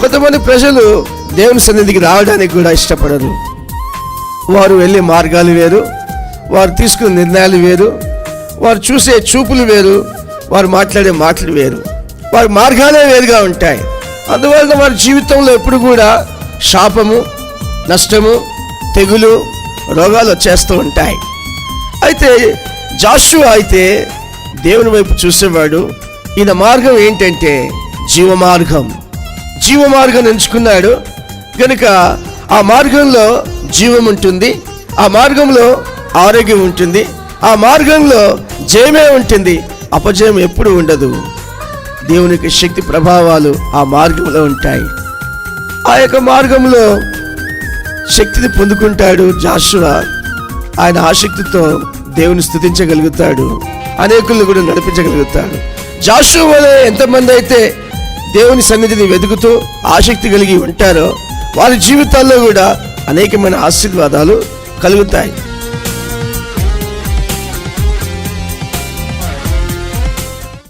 కొంతమంది ప్రజలు దేవుని సన్నిధికి రావడానికి కూడా ఇష్టపడరు. వారు వెళ్ళే మార్గాలు వేరు వారు తీసుకునే నిర్ణయాలు వేరు వారు చూసే చూపులు వేరు వారు మాట్లాడే మాటలు వేరు. వారి మార్గాలే వేరుగా ఉంటాయి. అందువల్ల వారి జీవితంలో ఎప్పుడు కూడా శాపము నష్టము తెగులు రోగాలు వచ్చేస్తూ ఉంటాయి. అయితే జాషు అయితే దేవుని వైపు చూసేవాడు. ఈయన మార్గం ఏంటంటే జీవ మార్గం జీవ మార్గం ఎంచుకున్నాడు. కనుక ఆ మార్గంలో జీవం ఉంటుంది ఆ మార్గంలో ఆరోగ్యం ఉంటుంది ఆ మార్గంలో జయమే ఉంటుంది అపజయం ఎప్పుడు ఉండదు. దేవునికి శక్తి ప్రభావాలు ఆ మార్గంలో ఉంటాయి. ఆ యొక్క మార్గంలో శక్తిని పొందుకుంటాడు జాషువా. ఆయన ఆసక్తితో దేవుని స్థుతించగలుగుతాడు అనేకులను కూడా నడిపించగలుగుతాడు. జాషువా ఎంతమంది అయితే దేవుని సన్నిధిని వెతుకుతూ ఆసక్తి కలిగి ఉంటారో వారి జీవితాల్లో కూడా అనేకమైన ఆశీర్వాదాలు కలుగుతాయి.